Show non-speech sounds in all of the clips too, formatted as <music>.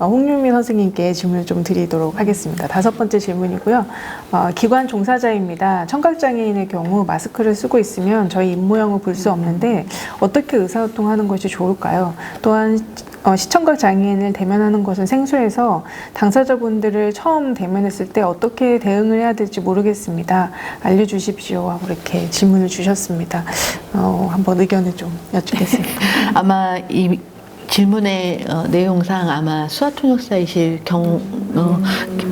어, 홍유미 선생님께 질문을 좀 드리도록 하겠습니다. 다섯 번째 질문이고요. 어, 기관 종사자입니다. 청각장애인의 경우 마스크를 쓰고 있으면 저희 입모양을 볼 수 없는데 어떻게 의사소통하는 것이 좋을까요? 또한 어, 시청각 장애인을 대면하는 것은 생소해서 당사자분들을 처음 대면했을 때 어떻게 대응을 해야 될지 모르겠습니다. 알려주십시오. 하고 이렇게 질문을 주셨습니다. 어, 한번 의견을 좀 여쭙겠습니다. <laughs> 아마 이 질문의 어, 내용상 아마 수화통역사이실 경우 어,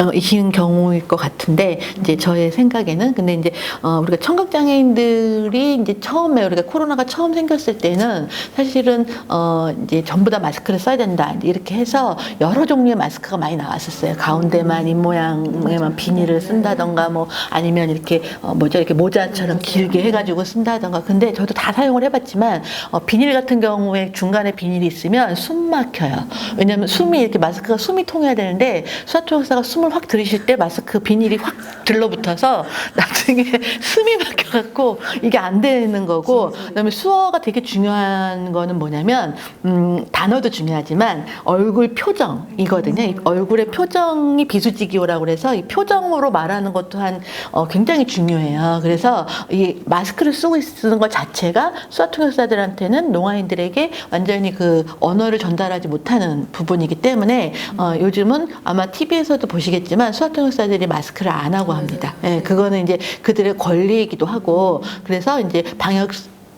어, 이신 경우일 것 같은데 이제 저의 생각에는 근데 이제 어, 우리가 청각 장애인들이 이제 처음에 우리가 코로나가 처음 생겼을 때는 사실은 어, 이제 전부 다 마스크를 써야 된다 이렇게 해서 여러 종류의 마스크가 많이 나왔었어요. 가운데만 입 모양에만 비닐을 쓴다던가 뭐 아니면 이렇게 어, 뭐죠? 이렇게 모자처럼 길게 해가지고 쓴다던가. 근데 저도 다 사용을 해봤지만 어, 비닐 같은 경우에 중간에 비닐이 있으면 숨 막혀요. 왜냐하면 숨이 이렇게 마스크가 숨이 통해야 되는데 수화통역사가 숨을 확 들이쉴 때 마스크 비닐이 확 들러붙어서 <laughs> 나중에 숨이 막혀갖고 이게 안 되는 거고 그다음에 수어가 되게 중요한 거는 뭐냐면 음, 단어도 중요하지만 얼굴 표정이거든요. 이 얼굴의 표정이 비수지기호라고 그래서 이 표정으로 말하는 것 또한 어, 굉장히 중요해요. 그래서 이 마스크를 쓰고 있는 것 자체가 수화통역사들한테는 농아인들에게 완전히 그 언어 를 전달하지 못하는 부분이기 때문에 어, 요즘은 아마 TV에서도 보시겠지만 수화통역사들이 마스크를 안 하고 합니다. 예, 그거는 이제 그들의 권리이기도 하고 그래서 이제 방역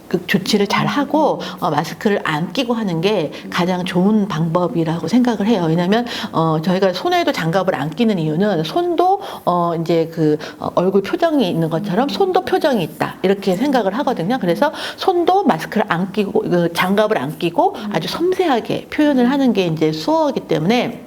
그 조치를 잘 하고 어, 마스크를 안 끼고 하는 게 가장 좋은 방법이라고 생각을 해요. 왜냐하면 어, 저희가 손에도 장갑을 안 끼는 이유는 손도 어, 이제 그 어, 얼굴 표정이 있는 것처럼 손도 표정이 있다 이렇게 생각을 하거든요. 그래서 손도 마스크를 안 끼고 그 장갑을 안 끼고 아주 섬세하게 표현을 하는 게 이제 수어이기 때문에.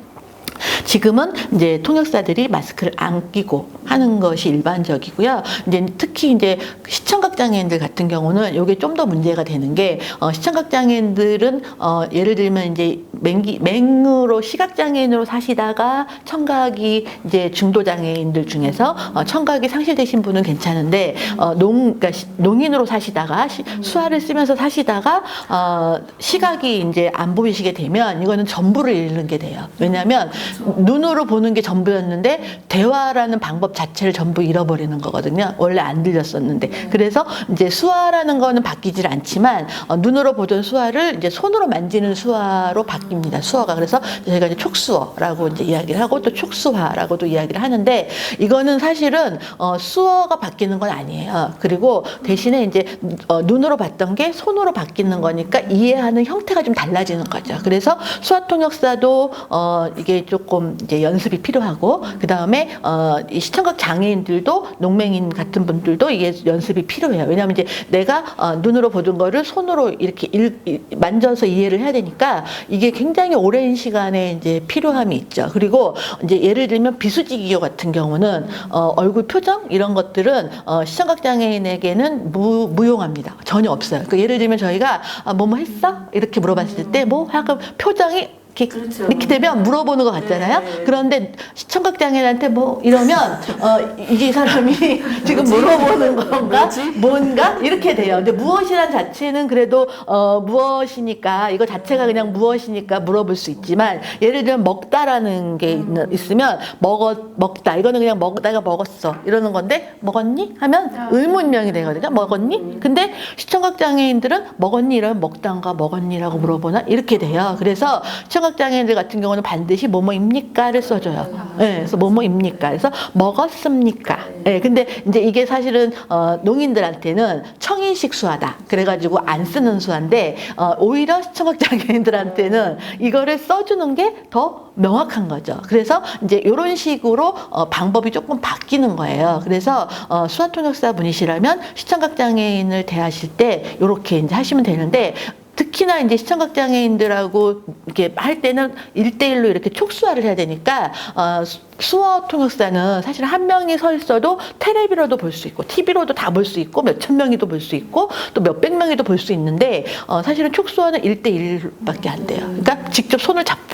지금은 이제 통역사들이 마스크를 안 끼고 하는 것이 일반적이고요. 이제 특히 이제 시청 각 장애인들 같은 경우는 이게 좀 더 문제가 되는 게 어, 시청각 장애인들은 어, 예를 들면 이제 맹기 맹으로 시각 장애인으로 사시다가 청각이 이제 중도 장애인들 중에서 어, 청각이 상실되신 분은 괜찮은데 어, 농 그러니까 시- 농인으로 사시다가 시, 수화를 쓰면서 사시다가 어, 시각이 이제 안 보이시게 되면 이거는 전부를 잃는 게 돼요. 왜냐하면 눈으로 보는 게 전부였는데 대화라는 방법 자체를 전부 잃어버리는 거거든요. 원래 안 들렸었는데. 그래서 이제 수화라는 거는 바뀌질 않지만 어, 눈으로 보던 수화를 이제 손으로 만지는 수화로 바뀝니다. 수화가. 그래서 저희가 이제 촉수어라고 이제 이야기를 하고 또 촉수화라고도 이야기를 하는데 이거는 사실은 어, 수어가 바뀌는 건 아니에요. 그리고 대신에 이제 어, 눈으로 봤던 게 손으로 바뀌는 거니까 이해하는 형태가 좀 달라지는 거죠. 그래서 수화 통역사도 어, 이게 조금 이제 연습이 필요하고 그 다음에 어, 이 시청각 장애인들도 농맹인 같은 분들도 이게 연습이 필요해요. 왜냐하면 이제 내가 어, 눈으로 보던 거를 손으로 이렇게 일- 이- 만져서 이해를 해야 되니까 이게 굉장히 오랜 시간에 이제 필요함이 있죠. 그리고 이제 예를 들면 비수지기호 같은 경우는 어, 얼굴 표정 이런 것들은 어, 시청각 장애인에게는 무, 무용합니다. 전혀 없어요. 그 예를 들면 저희가 아, 뭐뭐 했어? 이렇게 물어봤을 때 뭐 하고 표정이 이렇게, 이렇게 되면 물어보는 것 같잖아요. 그런데 시청각 장애인한테 뭐 이러면 어, 이 사람이 <laughs> 지금 물어보는 건가? 뭔가? 이렇게 돼요. 근데 무엇이란 자체는 그래도 어, 무엇이니까 이거 자체가 그냥 무엇이니까 물어볼 수 있지만 예를 들면 먹다라는 게 있는, 있으면 먹어 먹다 이거는 그냥 먹다가 먹었어 이러는 건데 먹었니? 하면 의문명이 되거든요. 먹었니? 근데 시청각 장애인들은 먹었니? 이러면 먹다가 먹었니라고 물어보나 이렇게 돼요. 그래서 시청각 장애인들 같은 경우는 반드시 뭐뭐입니까를 써줘요. 예, 그래서 뭐뭐입니까? 그래서 먹었습니까? 예, 근데 이제 이게 사실은 어, 농인들한테는 청인식 수화다. 그래가지고 안 쓰는 수화인데 어, 오히려 시청각 장애인들한테는 이거를 써주는 게 더 명확한 거죠. 그래서 이제 이런 식으로 어, 방법이 조금 바뀌는 거예요. 그래서 어, 수화통역사 분이시라면 시청각 장애인을 대하실 때 이렇게 이제 하시면 되는데 특히나 이제 시청각 장애인들하고 이렇게 할 때는 일대일로 이렇게 촉수화를 해야 되니까 어, 수- 수어 통역사는 사실 한 명이 서 있어도 테레비로도 볼 수 있고 TV로도 다 볼 수 있고 몇 천 명이도 볼 수 있고 또 몇 백 명이도 볼 수 있는데 어, 사실은 촉수화는 일대일밖에안 돼요. 그러니까 직접 손을 잡고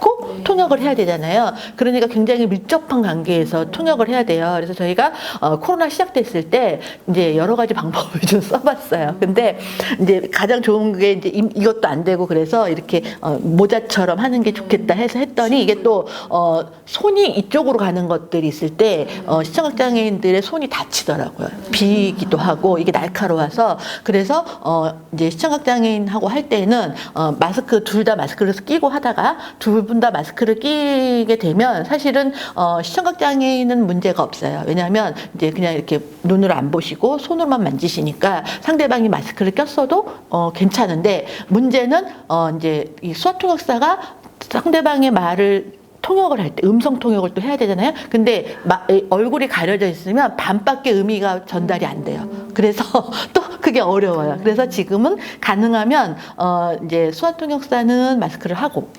통역을 해야 되잖아요. 그러니까 굉장히 밀접한 관계에서 통역을 해야 돼요. 그래서 저희가 어, 코로나 시작됐을 때 이제 여러 가지 방법을 <laughs> 좀 써봤어요. 근데 이제 가장 좋은 게 이제 이- 이것도 안 되고 그래서 이렇게 어, 모자처럼 하는 게 좋겠다 해서 했더니 이게 또 어, 손이 이쪽으로 가는 것들이 있을 때 어, 시청각 장애인들의 손이 다치더라고요. 비기도 하고 이게 날카로워서 그래서 어, 이제 시청각 장애인하고 할 때는 어, 마스크 둘 다 마스크를 끼고 하다가 두 분 다 마스크를 끼게 되면 사실은 어, 시청각 장애인은 문제가 없어요. 왜냐하면 이제 그냥 이렇게 눈을 안 보시고 손으로만 만지시니까 상대방이 마스크를 꼈어도 어, 괜찮은데 문제는 어, 이제 이 수화 통역사가 상대방의 말을 통역을 할 때 음성 통역을 또 해야 되잖아요. 근데 마- 에, 얼굴이 가려져 있으면 반밖에 의미가 전달이 안 돼요. 그래서 <laughs> 또 그게 어려워요. 그래서 지금은 가능하면 어 이제 수화 통역사는 마스크를 하고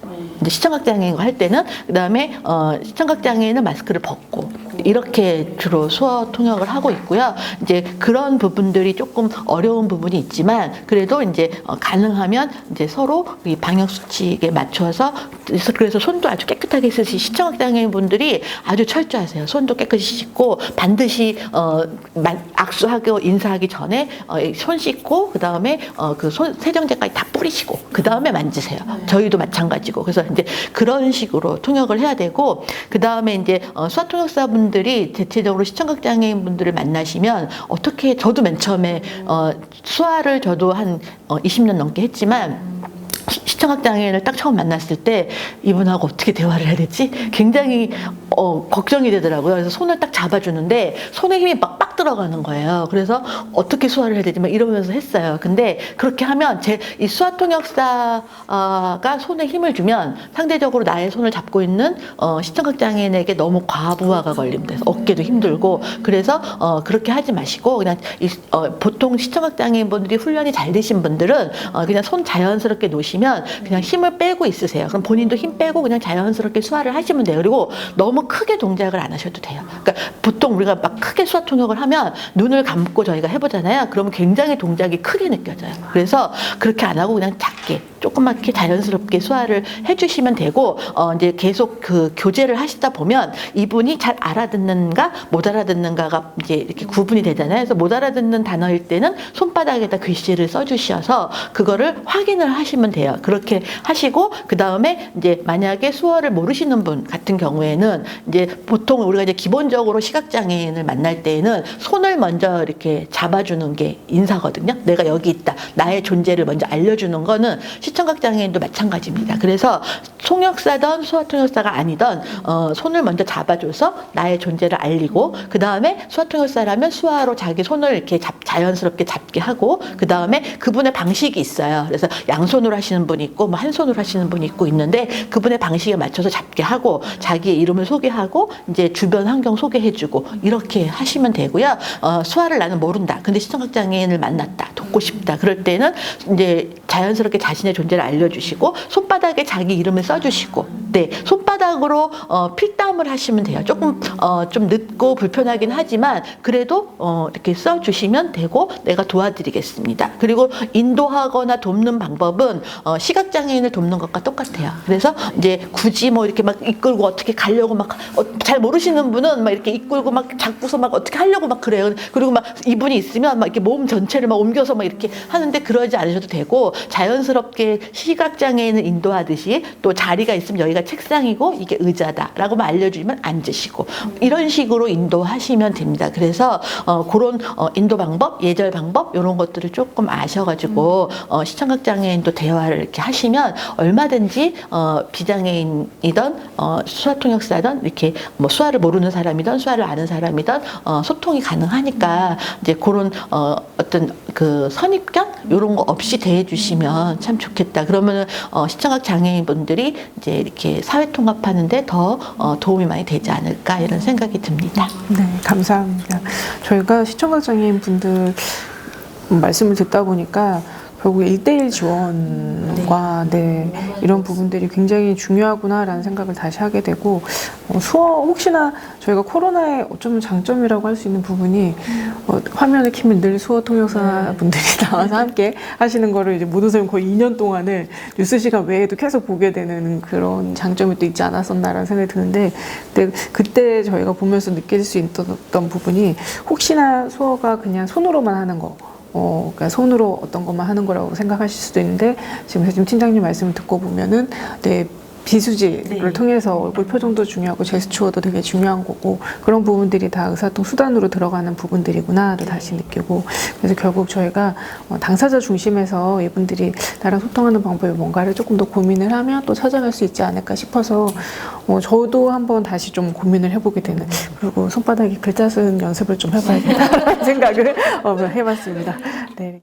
이제 시청각 장애인 할 때는 그다음에 어 시청각 장애인은 마스크를 벗고 이렇게 주로 수어 통역을 하고 있고요. 이제 그런 부분들이 조금 어려운 부분이 있지만 그래도 이제 어, 가능하면 이제 서로 이 방역 수칙에 맞춰서 그래서, 그래서 손도 아주 깨끗 하게 쓰시 장애인 분들이 아주 철저하세요. 손도 깨끗이 씻고 반드시 어 만- 악수하고 인사하기 전에 어, 이손 씻고 그 다음에 어 그 손 세정제까지 다 뿌리시고 그 다음에 만지세요. 저희도 마찬가지고 그래서 이제 그런 식으로 통역을 해야 되고 그 다음에 이제 어, 수화 통역사분들이 대체적으로 시청각 장애인 분들을 만나시면 어떻게 저도 맨 처음에 어, 수화를 저도 한 어, 20년 넘게 했지만 시- 시청각 장애인을 딱 처음 만났을 때 이분하고 어떻게 대화를 해야 되지? 굉장히 어, 걱정이 되더라고요. 그래서 손을 딱 잡아주는데 손에 힘이 빡 빡 들어가는 거예요. 그래서 어떻게 수화를 해야 되지? 막 이러면서 했어요. 근데 그렇게 하면 제 이 수화 통역사가 손에 힘을 주면 상대적으로 나의 손을 잡고 있는 어, 시청각 장애인에게 너무 과부하가 걸립니다. 그래서 어깨도 힘들고 그래서 어, 그렇게 하지 마시고 그냥 이, 어, 보통 시청각 장애인 분들이 훈련이 잘 되신 분들은 어, 그냥 손 자연스럽게 놓으시면 그냥 힘을 빼고 있으세요. 그럼 본인도 힘 빼고 그냥 자연스럽게 수화를 하시면 돼요. 그리고 너무 크게 동작을 안 하셔도 돼요. 그러니까 보통 우리가 막 크게 수화 통역을 하면 눈을 감고 저희가 해보잖아요. 그러면 굉장히 동작이 크게 느껴져요. 그래서 그렇게 안 하고 그냥 작게 조그맣게 자연스럽게 수화를 해주시면 되고 어 이제 계속 그 교제를 하시다 보면 이분이 잘 알아듣는가 못 알아듣는가가 이제 이렇게 구분이 되잖아요. 그래서 못 알아듣는 단어일 때는 손바닥에다 글씨를 써주셔서 그거를 확인을 하시면 돼요. 그렇게 하시고 그 다음에 이제 만약에 수어를 모르시는 분 같은 경우에는 이제 보통 우리가 이제 기본적으로 시각 장애인을 만날 때에는 손을 먼저 이렇게 잡아주는 게 인사거든요. 내가 여기 있다. 나의 존재를 먼저 알려주는 거는 시청각 장애인도 마찬가지입니다. 그래서 통역사든 수화 통역사가 아니든 어, 손을 먼저 잡아줘서 나의 존재를 알리고 그 다음에 수화 통역사라면 수화로 자기 손을 이렇게 잡, 자연스럽게 잡게 하고 그 다음에 그분의 방식이 있어요. 그래서 양손으로 하시는 분이 있고 뭐 한 손으로 하시는 분이 있고 있는데 그분의 방식에 맞춰서 잡게 하고 자기의 이름을 소개하고 이제 주변 환경 소개해주고 이렇게 하시면 되고요. 어, 수화를 나는 모른다. 근데 시청각 장애인을 만났다. 돕고 싶다. 그럴 때는 이제 자연스럽게 자신의 존재를 알려주시고 손바닥에 자기 이름을 써주시고 네 손바닥으로 어, 필담을 하시면 돼요. 조금 어, 좀 늦고 불편하긴 하지만 그래도 어, 이렇게 써주시면 되고 내가 도와드리겠습니다. 그리고 인도하거나 돕는 방법은 어, 시각 장애인을 돕는 것과 똑같아요. 그래서 이제 굳이 뭐 이렇게 막 이끌고 어떻게 가려고 막잘 모르시는 분은 막 이렇게 이끌고 막 잡고서 막 어떻게 하려고 막 그래요. 그리고 막 이분이 있으면 막 이렇게 몸 전체를 막 옮겨서 막 이렇게 하는데 그러지 않으셔도 되고 자연스럽게 시각 장애인을 인도하듯이 또 자리가 있으면 여기가 책상이고 이게 의자다라고만 알려주면 앉으시고 이런 식으로 인도하시면 됩니다. 그래서 어, 그런 어, 인도 방법, 예절 방법 이런 것들을 조금 아셔가지고 어, 시청각 장애인도 대화를 이렇게 하시면 얼마든지 어, 비장애인이든 어, 수화 통역사든 이렇게 뭐 수화를 모르는 사람이든 수화를 아는 사람이든 어, 소통이 가능하니까 이제 그런 어, 어떤 그 선입견 이런 거 없이 대해주시면 참 좋겠다. 그러면은 어, 시청각 장애인 분들이 이제 이렇게 사회 통합하는데 더 어, 도움이 많이 되지 않을까 이런 생각이 듭니다. 네, 감사합니다. 저희가 시청각 장애인 분들 말씀을 듣다 보니까 결국 일대일 지원과 네, 이런 부분들이 굉장히 중요하구나라는 생각을 다시 하게 되고 어, 수어 혹시나 저희가 코로나의 어쩌면 장점이라고 할 수 있는 부분이 어, 화면을 키면 늘 수어 통역사 분들이 <laughs> 나와서 함께 하시는 거를 이제 모든 선생님 거의 2년 동안을 뉴스 시간 외에도 계속 보게 되는 그런 장점이 또 있지 않았었나라는 생각이 드는데 근데 그때 저희가 보면서 느낄 수 있었던 부분이 혹시나 수어가 그냥 손으로만 하는 거 어, 그러니까 손으로 어떤 것만 하는 거라고 생각하실 수도 있는데 지금 팀장님 말씀을 듣고 보면은 네. 비수지를 네. 통해서 얼굴 표정도 중요하고 제스처도 되게 중요한 거고 그런 부분들이 다 의사소통 수단으로 들어가는 부분들이구나도 다시 느끼고 그래서 결국 저희가 어, 당사자 중심에서 이분들이 나랑 소통하는 방법이 뭔가를 조금 더 고민을 하면 또 찾아갈 수 있지 않을까 싶어서 어, 저도 한번 다시 좀 고민을 해보게 되는 그리고 손바닥에 글자 쓰는 연습을 좀 해봐야겠다라는 <laughs> 생각을 어, 해봤습니다. 네.